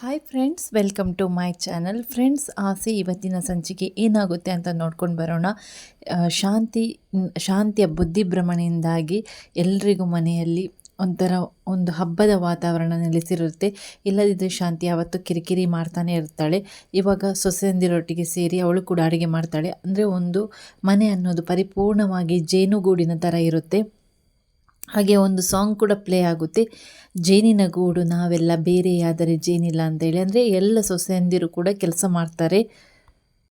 Hi friends welcome to my channel friends ಆಸೆ ಇವತ್ತಿನ ಸಂಚಿಕೆ ಏನಾಗುತ್ತೆ ಅಂತ ನೋಡ್ಕೊಂಡು ಬರೋಣ. ಶಾಂತಿ ಶಾಂತಿಯ ಬುದ್ಧಿಭ್ರಮಣೆಯಿಂದಾಗಿ ಎಲ್ರಿಗೂ ಮನೆಯಲ್ಲಿ ಒಂಥರ ಒಂದು ಹಬ್ಬದ ವಾತಾವರಣ ನೆಲೆಸಿರುತ್ತೆ. ಇಲ್ಲದಿದ್ದರೆ ಶಾಂತಿ ಯಾವತ್ತು ಕಿರಿಕಿರಿ ಮಾಡ್ತಾನೆ ಇರ್ತಾಳೆ. ಇವಾಗ ಸೊಸೆಯಂದಿರೊಟ್ಟಿಗೆ ಸೇರಿ ಅವಳು ಕೂಡ ಅಡುಗೆ ಮಾಡ್ತಾಳೆ. ಅಂದರೆ ಒಂದು ಮನೆ ಅನ್ನೋದು ಪರಿಪೂರ್ಣವಾಗಿ ಜೇನುಗೂಡಿನ ಥರ ಇರುತ್ತೆ. ಹಾಗೆ ಒಂದು ಸಾಂಗ್ ಕೂಡ ಪ್ಲೇ ಆಗುತ್ತೆ. ಜೇನಿನ ಗೂಡು ನಾವೆಲ್ಲ ಬೇರೆಯಾದರೆ ಜೇನಿಲ್ಲ ಅಂತೇಳಿ. ಅಂದರೆ ಎಲ್ಲ ಸೊಸೆಯಂದಿರು ಕೂಡ ಕೆಲಸ ಮಾಡ್ತಾರೆ.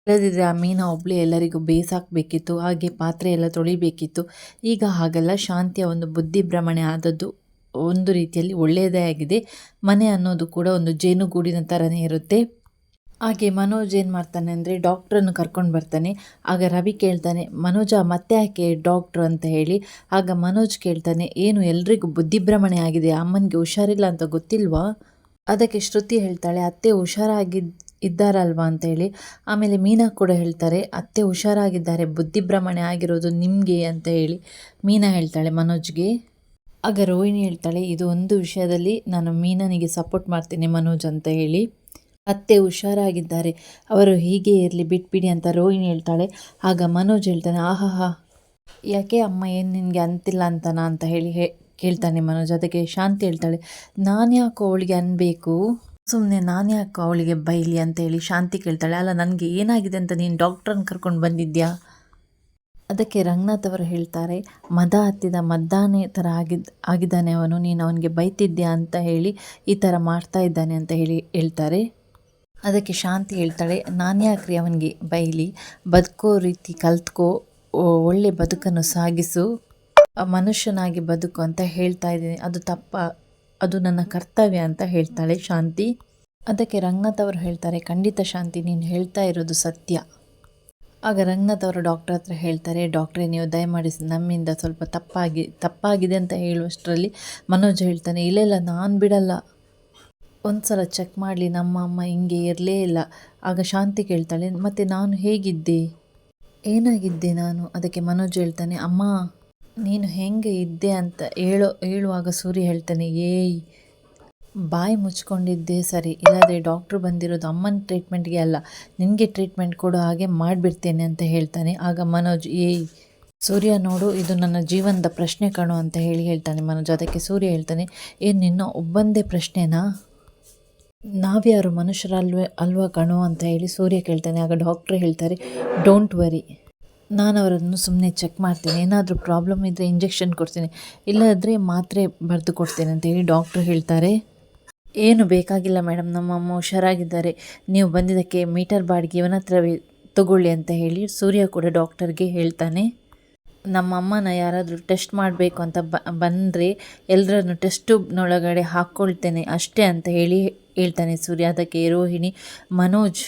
ಇಲ್ಲದಿದ್ದರೆ ಆ ಮೀನ ಒಬ್ಬಳು ಎಲ್ಲರಿಗೂ ಬೇಸಾಕಬೇಕಿತ್ತು, ಹಾಗೆ ಪಾತ್ರೆ ಎಲ್ಲ ತೊಳಿಬೇಕಿತ್ತು. ಈಗ ಹಾಗಲ್ಲ, ಶಾಂತಿಯ ಒಂದು ಬುದ್ಧಿಭ್ರಮಣೆ ಆದದ್ದು ಒಂದು ರೀತಿಯಲ್ಲಿ ಒಳ್ಳೆಯದೇ ಆಗಿದೆ. ಮನೆ ಅನ್ನೋದು ಕೂಡ ಒಂದು ಜೇನುಗೂಡಿನ ಥರನೇ ಇರುತ್ತೆ. ಹಾಗೆ ಮನೋಜ್ ಏನು ಮಾಡ್ತಾನೆ ಅಂದರೆ ಡಾಕ್ಟ್ರನ್ನು ಕರ್ಕೊಂಡು ಬರ್ತಾನೆ. ಆಗ ರವಿ ಕೇಳ್ತಾನೆ, ಮನೋಜ, ಮತ್ತೆ ಯಾಕೆ ಡಾಕ್ಟ್ರು ಅಂತ ಹೇಳಿ? ಆಗ ಮನೋಜ್ ಕೇಳ್ತಾನೆ, ಏನು, ಎಲ್ರಿಗೂ ಬುದ್ಧಿಭ್ರಮಣೆ ಆಗಿದೆ, ಅಮ್ಮನಿಗೆ ಹುಷಾರಿಲ್ಲ ಅಂತ ಗೊತ್ತಿಲ್ವಾ? ಅದಕ್ಕೆ ಶ್ರುತಿ ಹೇಳ್ತಾಳೆ, ಅತ್ತೆ ಹುಷಾರಾಗಿದ್ದ ಇದ್ದಾರಲ್ವಾ ಅಂತ ಹೇಳಿ. ಆಮೇಲೆ ಮೀನಾ ಕೂಡ ಹೇಳ್ತಾರೆ, ಅತ್ತೆ ಹುಷಾರಾಗಿದ್ದಾರೆ, ಬುದ್ಧಿಭ್ರಮಣೆ ಆಗಿರೋದು ನಿಮಗೆ ಅಂತ ಹೇಳಿ. ಮೀನಾ ಹೇಳ್ತಾಳೆ ಮನೋಜ್ಗೆ. ಆಗ ರೋಹಿಣಿ ಹೇಳ್ತಾಳೆ, ಇದು ಒಂದು ವಿಷಯದಲ್ಲಿ ನಾನು ಮೀನನಿಗೆ ಸಪೋರ್ಟ್ ಮಾಡ್ತೀನಿ ಮನೋಜ್ ಅಂತ ಹೇಳಿ. ಅತ್ತೆ ಹುಷಾರಾಗಿದ್ದಾರೆ. ಅವರು ಹೀಗೆ ಇರಲಿ, ಬಿಟ್ಬಿಡಿ ಅಂತ ರೋಹಿಣಿ ಹೇಳ್ತಾಳೆ. ಆಗ ಮನೋಜ್ ಹೇಳ್ತಾನೆ, ಆಹಾಹಾ, ಯಾಕೆ ಅಮ್ಮ ಏನು ನಿನಗೆ ಅಂತಿಲ್ಲ ಅಂತನಾ ಅಂತ ಹೇಳಿ ಹೇ, ಕೇಳ್ತಾನೆ ಮನೋಜ್. ಅದಕ್ಕೆ ಶಾಂತಿ ಹೇಳ್ತಾಳೆ, ನಾನು ಯಾಕೋ ಅವಳಿಗೆ ಅನ್ಬೇಕು? ಸುಮ್ಮನೆ ನಾನು ಯಾಕೋ ಅವಳಿಗೆ ಬೈಲಿ ಅಂತ ಹೇಳಿ ಶಾಂತಿ ಕೇಳ್ತಾಳೆ. ಅಲ್ಲ, ನನಗೆ ಏನಾಗಿದೆ ಅಂತ ನೀನು ಡಾಕ್ಟ್ರನ್ನ ಕರ್ಕೊಂಡು ಬಂದಿದ್ಯಾ? ಅದಕ್ಕೆ ರಂಗನಾಥ್ ಅವರು ಹೇಳ್ತಾರೆ, ಮದ ಹತ್ತಿದ ಮದ್ದಾನೆ ಥರ ಆಗಿದ್, ಆಗಿದ್ದಾನೆ ಅವನು. ನೀನು ಅವನಿಗೆ ಬೈತಿದ್ಯಾ ಅಂತ ಹೇಳಿ ಈ ಥರ ಮಾಡ್ತಾ ಇದ್ದಾನೆ ಅಂತ ಹೇಳಿ ಹೇಳ್ತಾರೆ. ಅದಕ್ಕೆ ಶಾಂತಿ ಹೇಳ್ತಾಳೆ, ನಾನು ಯಾಕ್ರಿ ಅವನಿಗೆ ಬೈಲಿ, ಬದುಕೋ ರೀತಿ ಕಲ್ತ್ಕೋ ಒಳ್ಳೆ ಬದುಕನ್ನು ಸಾಗಿಸು ಮನುಷ್ಯನಾಗಿ ಬದುಕು ಅಂತ ಹೇಳ್ತಾ ಇದ್ದೀನಿ. ಅದು ತಪ್ಪ, ಅದು ನನ್ನ ಕರ್ತವ್ಯ ಅಂತ ಹೇಳ್ತಾಳೆ ಶಾಂತಿ. ಅದಕ್ಕೆ ರಂಗನಾಥ್ ಅವರು ಹೇಳ್ತಾರೆ, ಖಂಡಿತ ಶಾಂತಿ, ನೀನು ಹೇಳ್ತಾ ಇರೋದು ಸತ್ಯ. ಆಗ ರಂಗನಾಥ್ ಅವರು ಡಾಕ್ಟರ್ ಹತ್ರ ಹೇಳ್ತಾರೆ, ಡಾಕ್ಟ್ರೇ, ನೀವು ದಯಮಾಡಿ ನಮ್ಮಿಂದ ಸ್ವಲ್ಪ ತಪ್ಪಾಗಿ, ತಪ್ಪಾಗಿದೆ ಅಂತ ಹೇಳುವಷ್ಟರಲ್ಲಿ ಮನೋಜ್ ಹೇಳ್ತಾನೆ ಇಲ್ಲ, ನಾನು ಬಿಡಲ್ಲ. ಒಂದು ಸಲ ಚೆಕ್ ಮಾಡಲಿ, ನಮ್ಮ ಅಮ್ಮ ಹಿಂಗೆ ಇರಲೇ ಇಲ್ಲ. ಆಗ ಶಾಂತಿ ಕೇಳ್ತಾಳೆ, ಮತ್ತು ನಾನು ಹೇಗಿದ್ದೆ? ಏನಾಗಿದ್ದೆ ನಾನು? ಅದಕ್ಕೆ ಮನೋಜ್ ಹೇಳ್ತಾನೆ, ಅಮ್ಮ, ನೀನು ಹೆಂಗೆ ಇದ್ದೆ ಅಂತ ಹೇಳೋ, ಹೇಳುವಾಗ ಸೂರ್ಯ ಹೇಳ್ತಾನೆ, ಏಯ್, ಬಾಯಿ ಮುಚ್ಕೊಂಡಿದ್ದೆ ಸರಿ, ಇಲ್ಲಾದರೆ ಡಾಕ್ಟ್ರು ಬಂದಿರೋದು ಅಮ್ಮನ ಟ್ರೀಟ್ಮೆಂಟ್ಗೆ ಅಲ್ಲ, ನಿನಗೆ ಟ್ರೀಟ್ಮೆಂಟ್ ಕೊಡೋ ಹಾಗೆ ಮಾಡಿಬಿಡ್ತೇನೆ ಅಂತ ಹೇಳ್ತಾನೆ. ಆಗ ಮನೋಜ್, ಏಯ್, ಸೂರ್ಯ ನೋಡು, ಇದು ನನ್ನ ಜೀವನದ ಪ್ರಶ್ನೆ ಕಣು ಅಂತ ಹೇಳಿ ಹೇಳ್ತಾನೆ ಮನೋಜ್, ಅದಕ್ಕೆ ಸೂರ್ಯ ಹೇಳ್ತಾನೆ, ಏನು ನಿನ್ನ ಒಬ್ಬಂದೇ ಪ್ರಶ್ನೆನಾ? ನಾವ್ಯಾರು ಮನುಷ್ಯರಲ್ವೇ ಅಲ್ವಾ ಕಣೋ ಅಂತ ಹೇಳಿ ಸೂರ್ಯ ಕೇಳ್ತಾನೆ. ಆಗ ಡಾಕ್ಟ್ರ್ ಹೇಳ್ತಾರೆ ಡೋಂಟ್ ವರಿ ನಾನು ಅವರನ್ನು ಸುಮ್ಮನೆ ಚೆಕ್ ಮಾಡ್ತೀನಿ. ಏನಾದರೂ ಪ್ರಾಬ್ಲಮ್ ಇದ್ದರೆ ಇಂಜೆಕ್ಷನ್ ಕೊಡ್ತೀನಿ. ಇಲ್ಲಾದರೆ ಮಾತ್ರೆ ಬರೆದು ಕೊಡ್ತೇನೆ ಅಂತ ಹೇಳಿ ಡಾಕ್ಟ್ರ್ ಹೇಳ್ತಾರೆ. ಏನು ಬೇಕಾಗಿಲ್ಲ ಮೇಡಮ್ ನಮ್ಮ ಅಮ್ಮ ಹುಷಾರಾಗಿದ್ದಾರೆ. ನೀವು ಬಂದಿದ್ದಕ್ಕೆ ಮೀಟರ್ ಬಾಡಿಗೆ ಇವನ ಹತ್ರವೇ ತಗೊಳ್ಳಿ ಅಂತ ಹೇಳಿ ಸೂರ್ಯ ಕೂಡ ಡಾಕ್ಟರ್ಗೆ ಹೇಳ್ತಾನೆ. ನಮ್ಮ ಅಮ್ಮನ ಯಾರಾದರೂ ಟೆಸ್ಟ್ ಮಾಡಬೇಕು ಅಂತ ಬ, ಬಂದರೆ ಎಲ್ಲರನ್ನು ಟೆಸ್ಟ್ ಟ್ಯೂಬ್ನೊಳಗಡೆ ಹಾಕ್ಕೊಳ್ತೇನೆ ಅಷ್ಟೇ ಅಂತ ಹೇಳಿ ಹೇಳ್ತಾನೆ ಸೂರ್ಯ ಅದಕ್ಕೆ ರೋಹಿಣಿ. ಮನೋಜ್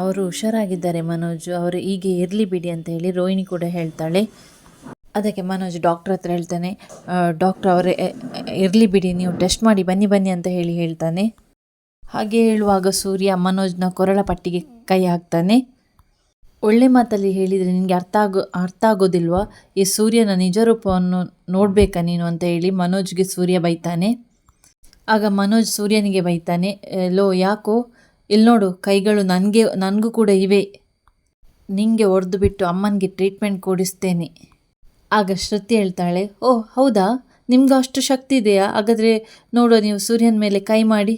ಅವರು ಹುಷಾರಾಗಿದ್ದಾರೆ ಮನೋಜ್, ಅವರು ಹೀಗೆ ಇರಲಿ ಬಿಡಿ ಅಂತ ಹೇಳಿ ರೋಹಿಣಿ ಕೂಡ ಹೇಳ್ತಾಳೆ. ಅದಕ್ಕೆ ಮನೋಜ್ ಡಾಕ್ಟ್ರ್ ಹತ್ರ ಹೇಳ್ತಾನೆ ಡಾಕ್ಟ್ರ್ ಅವರೇ ಇರಲಿ ಬಿಡಿ, ನೀವು ಟೆಸ್ಟ್ ಮಾಡಿ ಬನ್ನಿ ಬನ್ನಿ ಅಂತ ಹೇಳಿ ಹೇಳ್ತಾನೆ. ಹಾಗೆ ಹೇಳುವಾಗ ಸೂರ್ಯ ಮನೋಜ್ನ ಕೊರಳ ಪಟ್ಟಿಗೆ ಕೈ ಹಾಕ್ತಾನೆ. ಒಳ್ಳೆ ಮಾತಲ್ಲಿ ಹೇಳಿದರೆ ನಿನಗೆ ಅರ್ಥ ಆಗೋ, ಅರ್ಥ ಆಗೋದಿಲ್ವಾ? ಈ ಸೂರ್ಯನ ನಿಜ ರೂಪವನ್ನು ನೋಡಬೇಕಾ ನೀನು ಅಂತ ಹೇಳಿ ಮನೋಜ್ಗೆ ಸೂರ್ಯ ಬೈತಾನೆ. ಆಗ ಮನೋಜ್ ಸೂರ್ಯನಿಗೆ ಬೈತಾನೆ ಲೋ, ಯಾಕೋ? ಇಲ್ಲಿ ನೋಡು, ಕೈಗಳು ನನಗೆ, ನನಗೂ ಕೂಡ ಇವೆ. ನಿಂಗೆ ಒಡೆದು ಬಿಟ್ಟು ಅಮ್ಮನಿಗೆ ಟ್ರೀಟ್ಮೆಂಟ್ ಕೊಡಿಸ್ತೇನೆ. ಆಗ ಶ್ರುತಿ ಹೇಳ್ತಾಳೆ, ಓ, ಹೌದಾ? ನಿಮ್ಗೆ ಅಷ್ಟು ಶಕ್ತಿ ಇದೆಯಾ? ಹಾಗಾದರೆ ನೋಡು, ನೀವು ಸೂರ್ಯನ ಮೇಲೆ ಕೈ ಮಾಡಿ.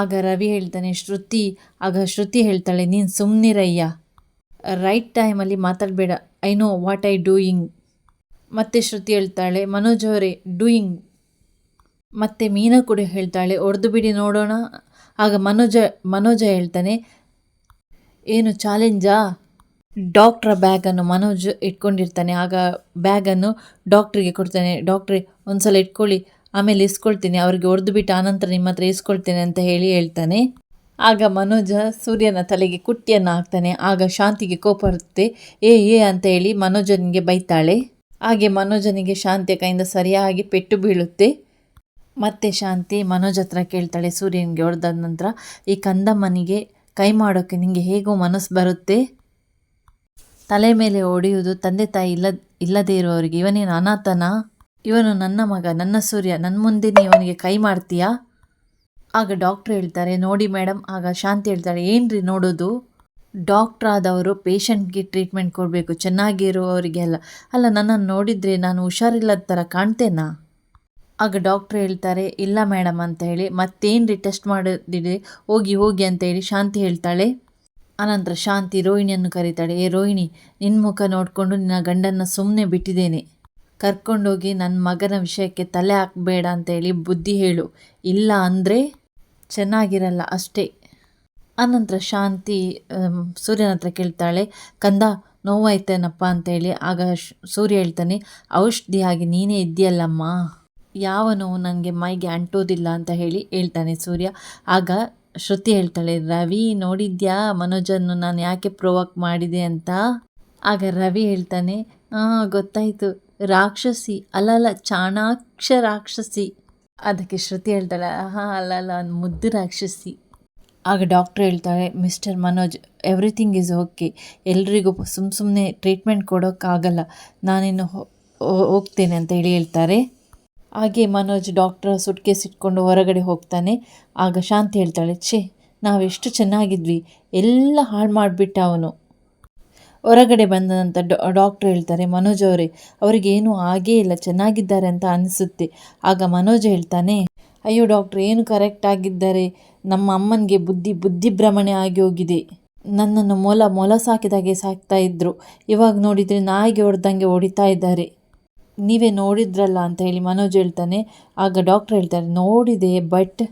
ಆಗ ರವಿ ಹೇಳ್ತಾನೆ, ಶ್ರುತಿ, ಆಗ ಶ್ರುತಿ ಹೇಳ್ತಾಳೆ, ನೀನು ಸುಮ್ಮನಿರಯ್ಯ ರೈಟ್ ಟೈಮಲ್ಲಿ ಮಾತಾಡಬೇಡ. I know what I doing ಮತ್ತೆ ಶ್ರುತಿ ಹೇಳ್ತಾಳೆ, ಮನೋಜ್ ಅವರೇ ಡೂಯಿಂಗ್ ಮತ್ತೆ ಮೀನಾ ಕೂಡ ಹೇಳ್ತಾಳೆ, ಒಡೆದು ಬಿಡಿ ನೋಡೋಣ. ಆಗ ಮನೋಜ ಮನೋಜ ಹೇಳ್ತಾನೆ, ಏನು ಚಾಲೆಂಜಾ ಡಾಕ್ಟ್ರ ಬ್ಯಾಗನ್ನು ಮನೋಜ್ ಇಟ್ಕೊಂಡಿರ್ತಾನೆ, ಆಗ ಬ್ಯಾಗನ್ನು ಡಾಕ್ಟ್ರಿಗೆ ಕೊಡ್ತಾನೆ ಡಾಕ್ಟ್ರೇ ಒಂದು ಸಲ ಇಟ್ಕೊಳ್ಳಿ, ಆಮೇಲೆ ಇಸ್ಕೊಳ್ತೀನಿ, ಅವ್ರಿಗೆ ಹೊಡೆದು ಬಿಟ್ಟು ಆನಂತರ ನಿಮ್ಮ ಹತ್ರ ಇಸ್ಕೊಳ್ತೇನೆ ಅಂತ ಹೇಳಿ ಹೇಳ್ತಾನೆ. ಆಗ ಮನೋಜ ಸೂರ್ಯನ ತಲೆಗೆ ಕುಟ್ಟಿಯನ್ನು ಹಾಕ್ತಾನೆ. ಆಗ ಶಾಂತಿಗೆ ಕೋಪ ಬರುತ್ತೆ. ಏ ಏ ಅಂತ ಹೇಳಿ ಮನೋಜನಿಗೆ ಬೈತಾಳೆ. ಹಾಗೆ ಮನೋಜನಿಗೆ ಶಾಂತಿಯ ಕೈಯಿಂದ ಸರಿಯಾಗಿ ಪೆಟ್ಟು ಬೀಳುತ್ತೆ. ಮತ್ತೆ ಶಾಂತಿ ಮನೋಜ್ ಹತ್ರ ಕೇಳ್ತಾಳೆ ಸೂರ್ಯನಿಗೆ ಹೊಡೆದ ನಂತರ, ಈ ಕಂದಮ್ಮನಿಗೆ ಕೈ ಮಾಡೋಕ್ಕೆ ನಿಮಗೆ ಹೇಗೋ ಮನಸ್ಸು ಬರುತ್ತೆ. ತಲೆ ಮೇಲೆ ಹೊಡೆಯುವುದು ತಂದೆ ತಾಯಿ ಇಲ್ಲ ಇಲ್ಲದೇ ಇರುವವರಿಗೆ ಇವನೇನು ಅನಾಥನ? ಇವನು ನನ್ನ ಮಗ, ನನ್ನ ಸೂರ್ಯ ನನ್ನ ಮುಂದೆನೇ ಇವನಿಗೆ ಕೈ ಮಾಡ್ತೀಯಾ? ಆಗ ಡಾಕ್ಟ್ರ್ ಹೇಳ್ತಾರೆ, ನೋಡಿ ಮೇಡಮ್ ಆಗ ಶಾಂತಿ ಹೇಳ್ತಾಳೆ ಏನ್ರಿ ನೋಡೋದು? ಡಾಕ್ಟ್ರ್ ಆದವರು ಪೇಷಂಟ್ಗೆ ಟ್ರೀಟ್ಮೆಂಟ್ ಕೊಡಬೇಕು ಚೆನ್ನಾಗಿರೋವರಿಗೆ ಅಲ್ಲ ಅಲ್ಲ ನನ್ನನ್ನು ನೋಡಿದರೆ ನಾನು ಹುಷಾರಿಲ್ಲದ ಥರ ಕಾಣ್ತೇನಾ? ಆಗ ಡಾಕ್ಟ್ರ್ ಹೇಳ್ತಾರೆ, ಇಲ್ಲ ಮೇಡಮ್ ಅಂತ ಹೇಳಿ, ಮತ್ತೇನ್ರಿ ಟೆಸ್ಟ್ ಮಾಡೋದಿದೆ ಹೋಗಿ ಹೋಗಿ ಅಂತ ಹೇಳಿ ಶಾಂತಿ ಹೇಳ್ತಾಳೆ. ಅನಂತರ ಶಾಂತಿ ರೋಹಿಣಿಯನ್ನು ಕರೀತಾಳೆ, ಏ ರೋಹಿಣಿ ನಿನ್ನ ಮುಖ ನೋಡಿಕೊಂಡು ನಿನ್ನ ಗಂಡನ್ನು ಸುಮ್ಮನೆ ಬಿಟ್ಟಿದ್ದೇನೆ. ಕರ್ಕೊಂಡೋಗಿ ನನ್ನ ಮಗನ ವಿಷಯಕ್ಕೆ ತಲೆ ಹಾಕಬೇಡ ಅಂತ ಹೇಳಿ ಬುದ್ಧಿ ಹೇಳು. ಇಲ್ಲ ಅಂದರೆ ಚೆನ್ನಾಗಿರಲ್ಲ ಅಷ್ಟೇ. ಆನಂತರ ಶಾಂತಿ ಸೂರ್ಯನ ಹತ್ರ ಕೇಳ್ತಾಳೆ, ಕಂದ, ನೋವಾಯ್ತೇನಪ್ಪ ಅಂತೇಳಿ ಆಗ ಸೂರ್ಯ ಹೇಳ್ತಾನೆ, ಔಷಧಿಯಾಗಿ ನೀನೇ ಇದ್ದೀಯಲ್ಲಮ್ಮ. ಯಾವ ನೋವು ನನಗೆ ಮೈಗೆ ಅಂಟೋದಿಲ್ಲ ಅಂತ ಹೇಳಿ ಹೇಳ್ತಾನೆ ಸೂರ್ಯ. ಆಗ ಶ್ರುತಿ ಹೇಳ್ತಾಳೆ, ರವಿ ನೋಡಿದ್ಯಾ? ಮನೋಜನ್ನು ನಾನು ಯಾಕೆ ಪ್ರೊವಾಕ್ ಮಾಡಿದೆ ಅಂತ? ಆಗ ರವಿ ಹೇಳ್ತಾನೆ ಹಾಂ ಗೊತ್ತಾಯಿತು. ರಾಕ್ಷಸಿ, ಅಲ್ಲಲ್ಲ, ಚಾಣಾಕ್ಷ ರಾಕ್ಷಸಿ. ಅದಕ್ಕೆ ಶ್ರುತಿ ಹೇಳ್ತಾಳೆ ಹಾ ಅಲ್ಲ ಅಲ್ಲ ಮುದ್ದು ರಾಕ್ಷಸಿ. ಆಗ ಡಾಕ್ಟ್ರ್ ಹೇಳ್ತಾಳೆ mister Manoj everything is okay ಎಲ್ರಿಗೂ ಸುಮ್ಮ ಸುಮ್ಮನೆ ಟ್ರೀಟ್ಮೆಂಟ್ ಕೊಡೋಕ್ಕಾಗಲ್ಲ. ನಾನಿನ್ನು ಹೋಗ್ತೇನೆ ಅಂತ ಹೇಳಿ ಹೇಳ್ತಾರೆ. ಹಾಗೆ ಮನೋಜ್ ಡಾಕ್ಟ್ರ ಸುಟ್ಕೇಸ್ ಇಟ್ಕೊಂಡು ಹೊರಗಡೆ ಹೋಗ್ತಾನೆ. ಆಗ ಶಾಂತಿ ಹೇಳ್ತಾಳೆ, ಛೇ, ನಾವೆಷ್ಟು ಚೆನ್ನಾಗಿದ್ವಿ. ಎಲ್ಲ ಹಾಳು ಮಾಡಿಬಿಟ್ಟ ಅವನು. ಹೊರಗಡೆ ಬಂದಂಥ ಡಾಕ್ಟ್ರ್ ಹೇಳ್ತಾರೆ, ಮನೋಜ್ ಅವರೇ ಅವರಿಗೇನು ಆಗೇ ಇಲ್ಲ, ಚೆನ್ನಾಗಿದ್ದಾರೆ ಅಂತ ಅನಿಸುತ್ತೆ. ಆಗ ಮನೋಜ್ ಹೇಳ್ತಾನೆ, ಅಯ್ಯೋ ಡಾಕ್ಟ್ರ್, ಏನು ಕರೆಕ್ಟ್ ಆಗಿದ್ದಾರೆ? ನಮ್ಮ ಅಮ್ಮನಿಗೆ ಬುದ್ಧಿ ಬುದ್ಧಿಭ್ರಮಣೆ ಆಗಿ ಹೋಗಿದೆ. ನನ್ನನ್ನು ಮೊಲ ಮೊಲ ಸಾಕಿದಾಗೆ ಸಾಕ್ತಾ ಇದ್ರು. ಇವಾಗ ನೋಡಿದರೆ ನಾಯಿಗೆ ಹೊಡೆದಂಗೆ ಹೊಡಿತಾ ಇದ್ದಾರೆ. ನೀವೇ ನೋಡಿದ್ರಲ್ಲ ಅಂತ ಹೇಳಿ ಮನೋಜ್ ಹೇಳ್ತಾನೆ. ಆಗ ಡಾಕ್ಟ್ರ್ ಹೇಳ್ತಾರೆ, ನೋಡಿದೆ, ಬಟ್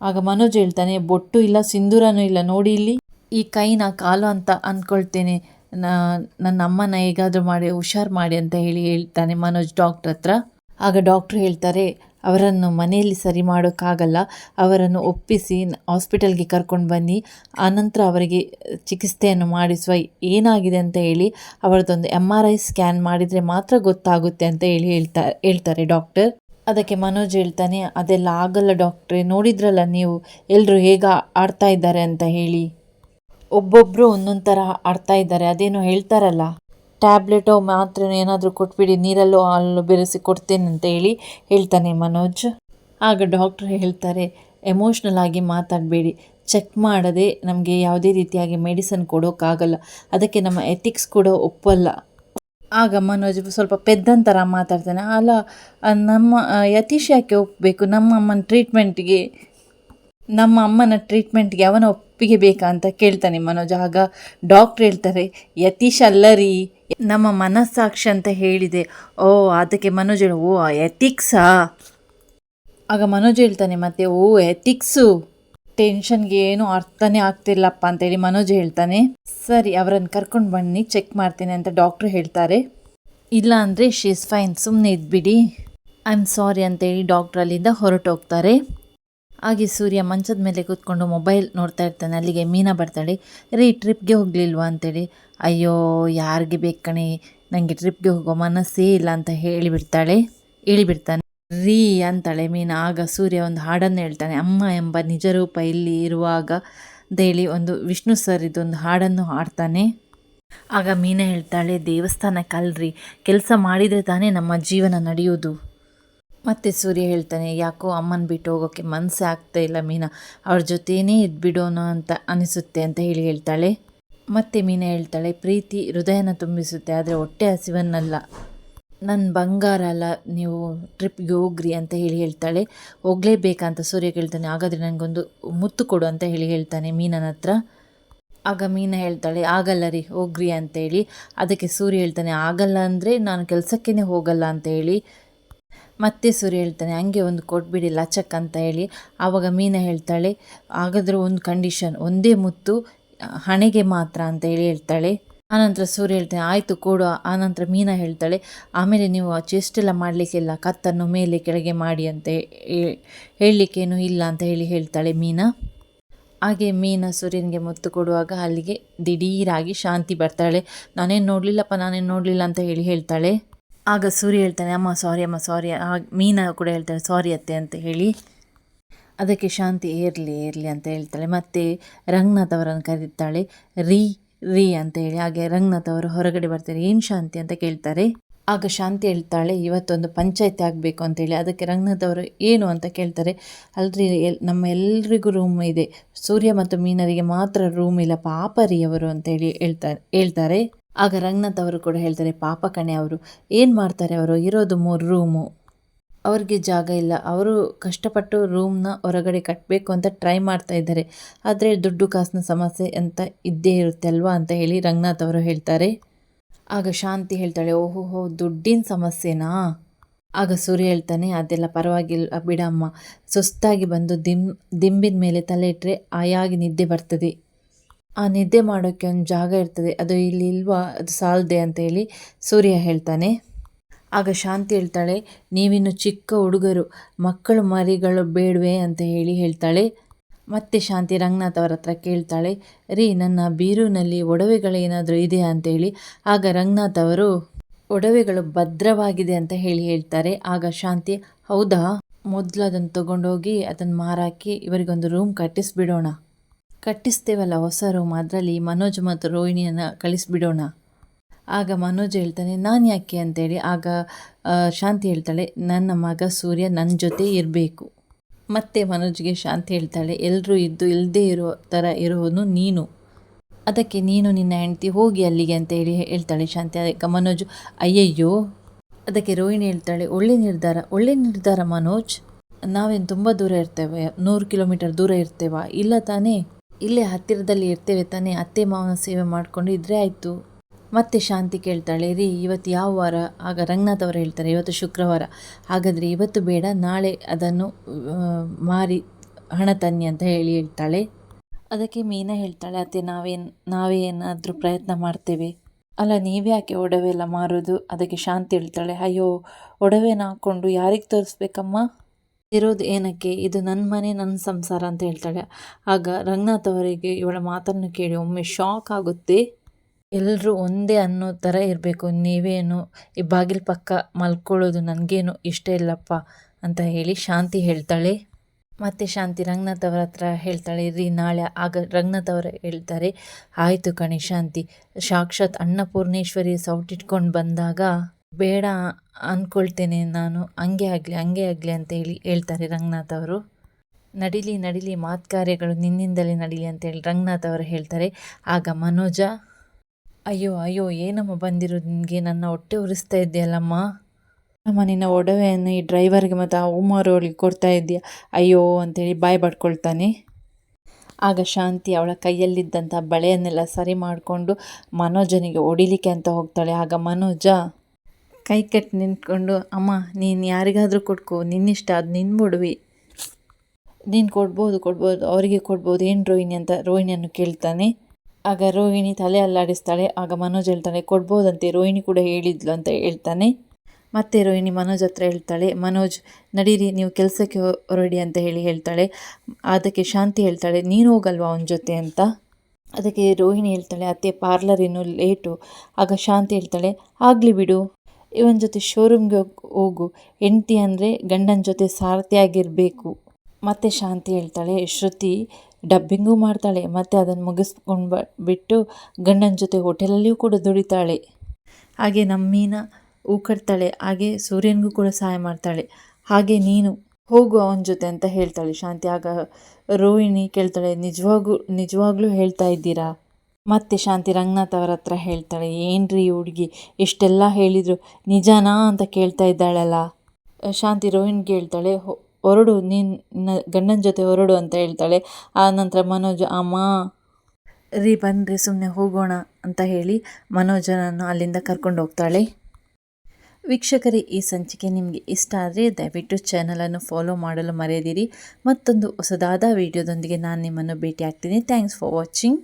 ಆಗ ಮನೋಜ್ ಹೇಳ್ತಾನೆ, ಬೊಟ್ಟು ಇಲ್ಲ, ಸಿಂಧೂರನೂ ಇಲ್ಲ, ನೋಡಿ ಇಲ್ಲಿ. ಈ ಕೈನ ಕಾಲು ಅಂತ ಅಂದ್ಕೊಳ್ತೇನೆ ನನ್ನ ಅಮ್ಮನ ಹೇಗಾದರೂ ಮಾಡಿ, ಹುಷಾರು ಮಾಡಿ ಅಂತ ಹೇಳಿ ಹೇಳ್ತಾನೆ ಮನೋಜ್ ಡಾಕ್ಟ್ರ್ ಹತ್ರ. ಆಗ ಡಾಕ್ಟ್ರು ಹೇಳ್ತಾರೆ, ಅವರನ್ನು ಮನೆಯಲ್ಲಿ ಸರಿ ಮಾಡೋಕ್ಕಾಗಲ್ಲ, ಅವರನ್ನು ಒಪ್ಪಿಸಿ ಹಾಸ್ಪಿಟಲ್ಗೆ ಕರ್ಕೊಂಡು ಬನ್ನಿ, ಆನಂತರ ಅವರಿಗೆ ಚಿಕಿತ್ಸೆಯನ್ನು ಮಾಡಿಸುವ ಏನಾಗಿದೆ ಅಂತ ಹೇಳಿ, ಅವರದೊಂದು ಎಂ ಆರ್ ಐ ಸ್ಕ್ಯಾನ್ ಮಾಡಿದರೆ ಮಾತ್ರ ಗೊತ್ತಾಗುತ್ತೆ ಅಂತ ಹೇಳಿ ಹೇಳ್ತಾ, ಹೇಳ್ತಾರೆ ಡಾಕ್ಟರ್ ಅದಕ್ಕೆ ಮನೋಜ್ ಹೇಳ್ತಾನೆ, ಅದೆಲ್ಲ ಆಗಲ್ಲ ಡಾಕ್ಟ್ರೆ ನೋಡಿದ್ರಲ್ಲ ನೀವು ಎಲ್ಲರೂ ಹೇಗೆ ಆಡ್ತಾ ಇದ್ದಾರೆ ಅಂತ ಹೇಳಿ. ಒಬ್ಬೊಬ್ಬರು ಒಂದೊಂದು ಥರ ಆಡ್ತಾ ಇದ್ದಾರೆ. ಅದೇನೋ ಹೇಳ್ತಾರಲ್ಲ ಟ್ಯಾಬ್ಲೆಟೋ ಮಾತ್ರೆ ಏನಾದರೂ ಕೊಟ್ಬಿಡಿ, ನೀರಲ್ಲೋ ಹಾಲು ಬೆರೆಸಿ ಕೊಡ್ತೇನೆ ಅಂತ ಹೇಳಿ ಹೇಳ್ತಾನೆ ಮನೋಜ್. ಆಗ ಡಾಕ್ಟ್ರ್ ಹೇಳ್ತಾರೆ ಎಮೋಷ್ನಲ್ ಆಗಿ ಮಾತಾಡಬೇಡಿ. ಚೆಕ್ ಮಾಡದೆ ನಮಗೆ ಯಾವುದೇ ರೀತಿಯಾಗಿ ಮೆಡಿಸನ್ ಕೊಡೋಕ್ಕಾಗಲ್ಲ ಅದಕ್ಕೆ ನಮ್ಮ ಎಥಿಕ್ಸ್ ಕೂಡ ಒಪ್ಪಲ್ಲ. ಆಗ ಮನೋಜ್ ಸ್ವಲ್ಪ ಪೆದ್ದಂತರ ಮಾತಾಡ್ತಾನೆ, ಅಲ್ಲ, ನಮ್ಮ, ಯತೀಶ್ ಯಾಕೆ ಒಪ್ಪಬೇಕು ನಮ್ಮ ಅಮ್ಮನ ಟ್ರೀಟ್ಮೆಂಟ್ಗೆ ನಮ್ಮ ಅಮ್ಮನ ಟ್ರೀಟ್ಮೆಂಟ್ಗೆ ಅವನ ಒಪ್ಪಿಗೆ ಬೇಕಾ ಅಂತ ಕೇಳ್ತಾನೆ ಮನೋಜ್. ಆಗ ಡಾಕ್ಟ್ರ್ ಹೇಳ್ತಾರೆ, ಯತೀಶ್ ಅಲ್ಲ ರೀ ನಮ್ಮ ಮನಸ್ಸಾಕ್ಷಿ ಅಂತ ಹೇಳಿದೆ. ಓ, ಅದಕ್ಕೆ ಮನೋಜ್ ಓ ಎಥಿಕ್ಸಾ ಆಗ ಮನೋಜ್ ಹೇಳ್ತಾನೆ, ಮತ್ತೆ, ಓ ಎಥಿಕ್ಸು ಟೆನ್ಷನ್ಗೆ ಏನು ಅರ್ಥನೇ ಆಗ್ತಿಲ್ಲಪ್ಪ ಅಂತೇಳಿ ಮನೋಜ್ ಹೇಳ್ತಾನೆ. ಸರಿ, ಅವರನ್ನು ಕರ್ಕೊಂಡು ಬನ್ನಿ ಚೆಕ್ ಮಾಡ್ತೇನೆ ಅಂತ ಡಾಕ್ಟ್ರು ಹೇಳ್ತಾರೆ. ಇಲ್ಲ ಅಂದರೆ ಶೀಸ್ ಫೈನ್ ಸುಮ್ಮನೆ ಇದ್ಬಿಡಿ. ಐ ಆಮ್ ಸಾರಿ ಅಂತೇಳಿ ಡಾಕ್ಟ್ರಲ್ಲಿಂದ ಹೊರಟೋಗ್ತಾರೆ. ಹಾಗೆ ಸೂರ್ಯ ಮಂಚದ ಮೇಲೆ ಕೂತ್ಕೊಂಡು ಮೊಬೈಲ್ ನೋಡ್ತಾ ಇರ್ತಾನೆ. ಅಲ್ಲಿಗೆ ಮೀನಾ ಬರ್ತಾಳೆ. ರೀ ಟ್ರಿಪ್ಗೆ ಹೋಗ್ಲಿಲ್ವಾ? ಅಂತೇಳಿ. ಅಯ್ಯೋ, ಯಾರಿಗೆ ಬೇಕು ಕಣೆ? ನನಗೆ ಟ್ರಿಪ್ಗೆ ಹೋಗೋ ಮನಸ್ಸೇ ಇಲ್ಲ ಅಂತ ಹೇಳಿಬಿಡ್ತಾಳೆ. ಹೇಳಿಬಿಡ್ತಾನೆ. ರೀ ಅಂತಾಳೆ ಮೀನಾ. ಆಗ ಸೂರ್ಯ ಒಂದು ಹಾಡನ್ನು ಹೇಳ್ತಾನೆ. ಅಮ್ಮ ಎಂಬ ನಿಜರೂಪ ಇಲ್ಲಿ ಇರುವಾಗ ಅಂತೇಳಿ ಒಂದು ವಿಷ್ಣು ಸರ್ ಇದೊಂದು ಹಾಡನ್ನು ಹಾಡ್ತಾನೆ. ಆಗ ಮೀನಾ ಹೇಳ್ತಾಳೆ, ದೇವಸ್ಥಾನಕ್ಕೆ ದೇವಸ್ಥಾನಕ್ಕಲ್ರಿ ಕೆಲಸ ಮಾಡಿದರೆ ತಾನೇ ನಮ್ಮ ಜೀವನ ನಡೆಯೋದು. ಮತ್ತೆ ಸೂರ್ಯ ಹೇಳ್ತಾನೆ, ಯಾಕೋ ಅಮ್ಮನ ಬಿಟ್ಟು ಹೋಗೋಕ್ಕೆ ಮನಸ್ಸೇ ಆಗ್ತಾ ಇಲ್ಲ ಮೀನಾ. ಅವ್ರ ಜೊತೆಯೇ ಇದ್ಬಿಡೋಣ ಅಂತ ಅನಿಸುತ್ತೆ ಅಂತ ಹೇಳಿ ಹೇಳ್ತಾಳೆ. ಮತ್ತೆ ಮೀನಾ ಹೇಳ್ತಾಳೆ, ಪ್ರೀತಿ ಹೃದಯನ ತುಂಬಿಸುತ್ತೆ, ಆದರೆ ಹೊಟ್ಟೆ ಹಸಿವನ್ನಲ್ಲ. ನನ್ನ ಬಂಗಾರ ಅಲ್ಲ, ನೀವು ಟ್ರಿಪ್ಗೆ ಹೋಗ್ರಿ ಅಂತ ಹೇಳಿ ಹೇಳ್ತಾಳೆ. ಹೋಗಲೇಬೇಕಂತ ಸೂರ್ಯ ಕೇಳ್ತಾನೆ, ಹಾಗಾದರೆ ನನಗೊಂದು ಮುತ್ತು ಕೊಡು ಅಂತ ಹೇಳಿ ಹೇಳ್ತಾನೆ ಮೀನನ ಹತ್ರ. ಆಗ ಮೀನಾ ಹೇಳ್ತಾಳೆ, ಆಗಲ್ಲ ರೀ, ಹೋಗ್ರಿ ಅಂತೇಳಿ ಅದಕ್ಕೆ ಸೂರ್ಯ ಹೇಳ್ತಾನೆ, ಆಗಲ್ಲ ಅಂದರೆ ನಾನು ಕೆಲಸಕ್ಕೇ ಹೋಗಲ್ಲ ಅಂತ ಹೇಳಿ ಮತ್ತೆ ಸೂರ್ಯ ಹೇಳ್ತಾನೆ, ಹಂಗೆ ಒಂದು ಕೊಟ್ಬಿಡಿ ಲಚಕ್ ಅಂತ ಹೇಳಿ. ಆವಾಗ ಮೀನಾ ಹೇಳ್ತಾಳೆ, ಹಾಗಾದರೂ ಒಂದು ಕಂಡೀಷನ್ ಒಂದೇ ಮುತ್ತು ಹಣೆಗೆ ಮಾತ್ರ ಅಂತ ಹೇಳಿ ಹೇಳ್ತಾಳೆ. ಆನಂತರ ಸೂರ್ಯ ಹೇಳ್ತಾನೆ, ಆಯಿತು ಕೊಡು. ಆನಂತರ ಮೀನಾ ಹೇಳ್ತಾಳೆ, ಆಮೇಲೆ ನೀವು ಚೆಸ್ಟೆಲ್ಲ ಮಾಡಲಿಕ್ಕಿಲ್ಲ ಕತ್ತನ್ನು ಮೇಲೆ ಕೆಳಗೆ ಮಾಡಿ ಅಂತ ಹೇಳಲಿಕ್ಕೇನು ಇಲ್ಲ ಅಂತ ಹೇಳಿ ಹೇಳ್ತಾಳೆ ಮೀನಾ. ಹಾಗೆ ಮೀನಾ ಸೂರ್ಯನಿಗೆ ಮುತ್ತು ಕೊಡುವಾಗ ಅಲ್ಲಿಗೆ ದಿಢೀರಾಗಿ ಶಾಂತಿ ಬರ್ತಾಳೆ. ನಾನೇನು ನೋಡಲಿಲ್ಲಪ್ಪ, ನಾನೇನು ನೋಡಲಿಲ್ಲ ಅಂತ ಹೇಳಿ ಹೇಳ್ತಾಳೆ. ಆಗ ಸೂರ್ಯ ಹೇಳ್ತಾನೆ, ಅಮ್ಮ ಸಾರಿ ಅಮ್ಮ ಸಾರಿ ಮೀನಾ ಕೂಡ ಹೇಳ್ತಾನೆ ಸಾರಿ ಅತ್ತೆ ಅಂತ ಹೇಳಿ ಅದಕ್ಕೆ ಶಾಂತಿ ಇರಲಿ ಇರಲಿ ಅಂತ ಹೇಳ್ತಾಳೆ. ಮತ್ತು ರಂಗನಾಥ್ ಅವರನ್ನು ಕರೀತಾಳೆ, ರೀ ರೀ ಅಂತ ಹೇಳಿ. ಹಾಗೆ ರಂಗನಾಥ್ ಅವರು ಹೊರಗಡೆ ಬರ್ತಾರೆ. ಏನು ಶಾಂತಿ ಅಂತ ಕೇಳ್ತಾರೆ. ಆಗ ಶಾಂತಿ ಹೇಳ್ತಾಳೆ, ಇವತ್ತೊಂದು ಪಂಚಾಯತಿ ಆಗಬೇಕು ಅಂತೇಳಿ ಅದಕ್ಕೆ ರಂಗನಾಥ್ ಅವರು ಏನು ಅಂತ ಕೇಳ್ತಾರೆ, ಅಲ್ರಿ, ಎಲ್, ನಮ್ಮ ಎಲ್ರಿಗೂ ರೂಮ್ ಇದೆ. ಸೂರ್ಯ ಮತ್ತು ಮೀನರಿಗೆ ಮಾತ್ರ ರೂಮ್ ಇಲ್ಲ ಪಾಪರಿ ಅವರು ಅಂತೇಳಿ ಹೇಳ್ತಾರೆ ಹೇಳ್ತಾರೆ. ಆಗ ರಂಗನಾಥ್ ಅವರು ಕೂಡ ಹೇಳ್ತಾರೆ, ಪಾಪ ಕಣೆ ಅವರು, ಏನು ಮಾಡ್ತಾರೆ ಅವರು? ಇರೋದು ಮೂರು ರೂಮು. ಅವ್ರಿಗೆ ಜಾಗ ಇಲ್ಲ. ಅವರು ಕಷ್ಟಪಟ್ಟು ರೂಮ್ನ ಹೊರಗಡೆ ಕಟ್ಟಬೇಕು ಅಂತ ಟ್ರೈ ಮಾಡ್ತಾ ಇದ್ದಾರೆ. ಆದರೆ ದುಡ್ಡು ಕಾಸಿನ ಸಮಸ್ಯೆ ಅಂತ ಇದ್ದೇ ಇರುತ್ತೆ ಅಲ್ವಾ? ಅಂತ ಹೇಳಿ ರಂಗನಾಥ್ ಅವರು ಹೇಳ್ತಾರೆ. ಆಗ ಶಾಂತಿ ಹೇಳ್ತಾಳೆ ಓಹೋಹೋ ದುಡ್ಡಿನ ಸಮಸ್ಯೆನಾ? ಆಗ ಸೂರ್ಯ ಹೇಳ್ತಾನೆ, ಅದೆಲ್ಲ ಪರವಾಗಿಲ್ಲ ಬಿಡಮ್ಮ. ಸುಸ್ತಾಗಿ ಬಂದು ದಿಂಬಿನ ಮೇಲೆ ತಲೆ ಇಟ್ಟರೆ ಆಯಾಗಿ ನಿದ್ದೆ ಬರ್ತದೆ. ಆ ನಿದ್ದೆ ಮಾಡೋಕ್ಕೆ ಒಂದು ಜಾಗ ಇರ್ತದೆ. ಅದು ಇಲ್ಲಿ ಇಲ್ವಾ? ಅದು ಸಾಲದೆ ಅಂತ ಹೇಳಿ ಸೂರ್ಯ ಹೇಳ್ತಾನೆ. ಆಗ ಶಾಂತಿ ಹೇಳ್ತಾಳೆ, ನೀವಿನ್ನು ಚಿಕ್ಕ ಹುಡುಗರು, ಮಕ್ಕಳು ಮರಿಗಳು ಬೇಡವೆ ಅಂತ ಹೇಳಿ ಹೇಳ್ತಾಳೆ. ಮತ್ತೆ ಶಾಂತಿ ರಂಗನಾಥ್ ಅವರ ಹತ್ರ ಕೇಳ್ತಾಳೆ, ರೀ, ನನ್ನ ಬೀರುನಲ್ಲಿ ಒಡವೆಗಳೇನಾದರೂ ಇದೆಯಾ ಅಂತೇಳಿ ಆಗ ರಂಗನಾಥ್ ಅವರು, ಒಡವೆಗಳು ಭದ್ರವಾಗಿದೆ ಅಂತ ಹೇಳಿ ಹೇಳ್ತಾರೆ. ಆಗ ಶಾಂತಿ, ಹೌದಾ? ಮೊದಲು ಅದನ್ನು ತಗೊಂಡೋಗಿ ಅದನ್ನು ಮಾರಾಕಿ, ಇವರಿಗೊಂದು ರೂಮ್ ಕಟ್ಟಿಸ್ಬಿಡೋಣ. ಕಟ್ಟಿಸ್ತೇವಲ್ಲ ಹೊಸ ರೂಮ್ ಅದರಲ್ಲಿ ಮನೋಜ್ ಮತ್ತು ರೋಹಿಣಿಯನ್ನು ಕಳಿಸಿಬಿಡೋಣ. ಆಗ ಮನೋಜ್ ಹೇಳ್ತಾನೆ, ನಾನು ಯಾಕೆ ಅಂತೇಳಿ. ಆಗ ಶಾಂತಿ ಹೇಳ್ತಾಳೆ, ನನ್ನ ಮಗ ಸೂರ್ಯ ನನ್ನ ಜೊತೆ ಇರಬೇಕು. ಮತ್ತೆ ಮನೋಜ್ಗೆ ಶಾಂತಿ ಹೇಳ್ತಾಳೆ ಎಲ್ಲರೂ ಇದ್ದು ಇಲ್ಲದೇ ಇರೋ ಥರ ಇರೋನು ನೀನು. ಅದಕ್ಕೆ ನೀನು ನಿನ್ನ ಹೆಂಡ್ತಿ ಹೋಗಿ ಅಲ್ಲಿಗೆ ಅಂತ ಹೇಳಿ ಹೇಳ್ತಾಳೆ ಶಾಂತಿ. ಅದಕ್ಕೆ ಮನೋಜ್, ಅಯ್ಯಯ್ಯೋ. ಅದಕ್ಕೆ ರೋಹಿಣಿ ಹೇಳ್ತಾಳೆ, ಒಳ್ಳೆ ನಿರ್ಧಾರ ಒಳ್ಳೆ ನಿರ್ಧಾರ ಮನೋಜ್. ನಾವೇನು ತುಂಬ ದೂರ ಇರ್ತೇವೆ, ನೂರು ಕಿಲೋಮೀಟರ್ ದೂರ ಇರ್ತೇವಾ? ಇಲ್ಲ ತಾನೇ? ಇಲ್ಲೇ ಹತ್ತಿರದಲ್ಲಿ ಇರ್ತೇವೆ ತಾನೇ, ಅತ್ತೆ ಮಾವನ ಸೇವೆ ಮಾಡಿಕೊಂಡು ಇದ್ರೆ ಆಯಿತು. ಮತ್ತೆ ಶಾಂತಿ ಕೇಳ್ತಾಳೆ, ರೀ, ಇವತ್ತು ಯಾವ ವಾರ? ಆಗ ರಂಗನಾಥ್ ಅವರು ಹೇಳ್ತಾರೆ, ಇವತ್ತು ಶುಕ್ರವಾರ. ಹಾಗಾದರೆ ಇವತ್ತು ಬೇಡ, ನಾಳೆ ಅದನ್ನು ಮಾರಿ ಹಣ ತನ್ನಿ ಅಂತ ಹೇಳಿ ಹೇಳ್ತಾಳೆ. ಅದಕ್ಕೆ ಮೀನಾ ಹೇಳ್ತಾಳೆ, ಅತ್ತೆ, ನಾವೇನು, ನಾವೇ ಏನಾದರೂ ಪ್ರಯತ್ನ ಮಾಡ್ತೇವೆ. ಅಲ್ಲ, ನೀವ್ಯಾಕೆ ಒಡವೆ ಎಲ್ಲ ಮಾರೋದು? ಅದಕ್ಕೆ ಶಾಂತಿ ಹೇಳ್ತಾಳೆ, ಅಯ್ಯೋ, ಒಡವೆನ ಹಾಕ್ಕೊಂಡು ಯಾರಿಗೆ ತೋರಿಸ್ಬೇಕಮ್ಮ? ಇರೋದು ಏನಕ್ಕೆ? ಇದು ನನ್ನ ಮನೆ ನನ್ನ ಸಂಸಾರ ಅಂತ ಹೇಳ್ತಾಳೆ. ಆಗ ರಂಗನಾಥ್ ಅವರಿಗೆ ಇವಳ ಮಾತನ್ನು ಕೇಳಿ ಒಮ್ಮೆ ಶಾಕ್ ಆಗುತ್ತೆ. ಎಲ್ಲರೂ ಒಂದೇ ಅನ್ನೋ ಥರ ಇರಬೇಕು. ನೀವೇನು ಈ ಬಾಗಿಲು ಪಕ್ಕ ಮಲ್ಕೊಳ್ಳೋದು ನನಗೇನು ಇಷ್ಟ ಇಲ್ಲಪ್ಪ ಅಂತ ಹೇಳಿ ಶಾಂತಿ ಹೇಳ್ತಾಳೆ. ಮತ್ತೆ ಶಾಂತಿ ರಂಗನಾಥ್ ಅವರ ಹತ್ರ ಹೇಳ್ತಾಳೆ ರೀ ನಾಳೆ. ಆಗ ರಂಗನಾಥ್ ಅವರು ಹೇಳ್ತಾರೆ, ಆಯಿತು ಕಣಿ ಶಾಂತಿ. ಸಾಕ್ಷಾತ್ ಅನ್ನಪೂರ್ಣೇಶ್ವರಿ ಸೌಟಿಟ್ಕೊಂಡು ಬಂದಾಗ ಬೇಡ ಅಂದ್ಕೊಳ್ತೇನೆ ನಾನು. ಹಂಗೆ ಆಗಲಿ ಹಂಗೆ ಆಗಲಿ ಅಂತ ಹೇಳಿ ಹೇಳ್ತಾರೆ ರಂಗನಾಥ್ ಅವರು. ನಡಿಲಿ ನಡಿಲಿ ಮಾತು ಕಾರ್ಯಗಳು ನಿನ್ನಿಂದಲೇ ನಡೀಲಿ ಅಂತೇಳಿ ರಂಗನಾಥ್ ಅವರು ಹೇಳ್ತಾರೆ. ಆಗ ಮನೋಜ, ಅಯ್ಯೋ ಅಯ್ಯೋ, ಏನಮ್ಮ ಬಂದಿರೋದು ನಿನಗೆ? ನನ್ನ ಹೊಟ್ಟೆ ಉರಿಸ್ತಾ ಇದೆಯಲ್ಲಮ್ಮ? ಅಮ್ಮ, ನಿನ್ನ ಒಡವೆಯನ್ನು ಈ ಡ್ರೈವರ್ಗೆ ಮತ್ತು ಆ ಉಮಾರವಳಿಗೆ ಕೊಡ್ತಾ ಇದೆಯಾ ಅಯ್ಯೋ ಅಂತೇಳಿ ಬಾಯ್ ಪಡ್ಕೊಳ್ತಾನೆ. ಆಗ ಶಾಂತಿ ಅವಳ ಕೈಯಲ್ಲಿದ್ದಂಥ ಬಳೆಯನ್ನೆಲ್ಲ ಸರಿ ಮಾಡಿಕೊಂಡು ಮನೋಜನಿಗೆ ಹೊಡಿಲಿಕ್ಕೆ ಅಂತ ಹೋಗ್ತಾಳೆ. ಆಗ ಮನೋಜ ಕೈ ಕಟ್ಟಿ ನಿಂತ್ಕೊಂಡು, ಅಮ್ಮ, ನೀನು ಯಾರಿಗಾದರೂ ಕೊಡ್ಕೋ ನಿನ್ನಿಷ್ಟ ಅದು ನಿನ್ನ ಬಿಡುವಿ. ನೀನು ಕೊಡ್ಬೋದು ಕೊಡ್ಬೋದು, ಅವರಿಗೆ ಕೊಡ್ಬೋದು, ಏನು ರೋಹಿಣಿ ಅಂತ? ರೋಹಿಣಿಯನ್ನು ಕೇಳ್ತಾನೆ. ಆಗ ರೋಹಿಣಿ ತಲೆ ಅಲ್ಲಾಡಿಸ್ತಾಳೆ. ಆಗ ಮನೋಜ್ ಹೇಳ್ತಾನೆ, ಕೊಡ್ಬೋದಂತೆ, ರೋಹಿಣಿ ಕೂಡ ಹೇಳಿದ್ಲು ಅಂತ ಹೇಳ್ತಾನೆ. ಮತ್ತೆ ರೋಹಿಣಿ ಮನೋಜ್ ಹತ್ರ ಹೇಳ್ತಾಳೆ, ಮನೋಜ್, ನಡೀರಿ, ನೀವು ಕೆಲಸಕ್ಕೆ ಹೊರಡಿ ಅಂತ ಹೇಳಿ ಹೇಳ್ತಾಳೆ. ಅದಕ್ಕೆ ಶಾಂತಿ ಹೇಳ್ತಾಳೆ, ನೀನು ಹೋಗಲ್ವಾ ಅವನ ಜೊತೆ ಅಂತ? ಅದಕ್ಕೆ ರೋಹಿಣಿ ಹೇಳ್ತಾಳೆ, ಅತ್ತೆ, ಪಾರ್ಲರ್ ಇನ್ನೂ ಲೇಟು. ಆಗ ಶಾಂತಿ ಹೇಳ್ತಾಳೆ, ಆಗಲಿ ಬಿಡು ಇವನ ಜೊತೆ ಶೋರೂಮ್ಗೆ ಹೋಗು ಹೆಂಡ್ತಿ ಅಂದರೆ ಗಂಡನ ಜೊತೆ ಸಾರಥಿಯಾಗಿರಬೇಕು. ಮತ್ತೆ ಶಾಂತಿ ಹೇಳ್ತಾಳೆ, ಶ್ರುತಿ ಡಬ್ಬಿಂಗೂ ಮಾಡ್ತಾಳೆ, ಮತ್ತು ಅದನ್ನು ಮುಗಿಸ್ಕೊಂಡು ಬಿಟ್ಟು ಗಂಡನ ಜೊತೆ ಹೋಟೆಲಲ್ಲಿಯೂ ಕೂಡ ದುಡಿತಾಳೆ. ಹಾಗೆ ನಮ್ಮ ಮೀನ ಹೂ ಕಟ್ತಾಳೆ ಹಾಗೆ ಸೂರ್ಯನಿಗೂ ಕೂಡ ಸಹಾಯ ಮಾಡ್ತಾಳೆ. ಹಾಗೆ ನೀನು ಹೋಗು ಅವನ ಜೊತೆ ಅಂತ ಹೇಳ್ತಾಳೆ ಶಾಂತಿ. ಆಗ ರೋಹಿಣಿ ಕೇಳ್ತಾಳೆ, ನಿಜವಾಗೂ, ನಿಜವಾಗ್ಲೂ ಹೇಳ್ತಾ ಇದ್ದೀರಾ? ಮತ್ತೆ ಶಾಂತಿ ರಂಗನಾಥ್ ಅವರ ಹತ್ರ ಹೇಳ್ತಾಳೆ, ಏನ್ರಿ ಹುಡುಗಿ? ಎಷ್ಟೆಲ್ಲ ಹೇಳಿದ್ರು, ನಿಜನಾ ಅಂತ ಕೇಳ್ತಾ ಇದ್ದಾಳಲ್ಲ? ಶಾಂತಿ ರೋಹಿಣ್ಗೆ ಹೇಳ್ತಾಳೆ, "ಹೊ- ಹೊರಡು ನಿನ್ನ ಗಂಡನ ಜೊತೆ ಹೊರಡು ಅಂತ ಹೇಳ್ತಾಳೆ. ಆ ನಂತರ ಮನೋಜ್, ಅಮ್ಮ, ರೀ ಬನ್ನಿರಿ ಸುಮ್ಮನೆ ಹೋಗೋಣ ಅಂತ ಹೇಳಿ ಮನೋಜನನ್ನು ಅಲ್ಲಿಂದ ಕರ್ಕೊಂಡು ಹೋಗ್ತಾಳೆ. ವೀಕ್ಷಕರೇ, ಈ ಸಂಚಿಕೆ ನಿಮಗೆ ಇಷ್ಟ ಆದರೆ ದಯವಿಟ್ಟು ಚಾನಲನ್ನು ಫಾಲೋ ಮಾಡಲು ಮರೆಯದಿರಿ. ಮತ್ತೊಂದು ಹೊಸದಾದ ವಿಡಿಯೋದೊಂದಿಗೆ ನಾನು ನಿಮ್ಮನ್ನು ಭೇಟಿ ಆಗ್ತೀನಿ ಥ್ಯಾಂಕ್ಸ್ ಫಾರ್ ವಾಚಿಂಗ್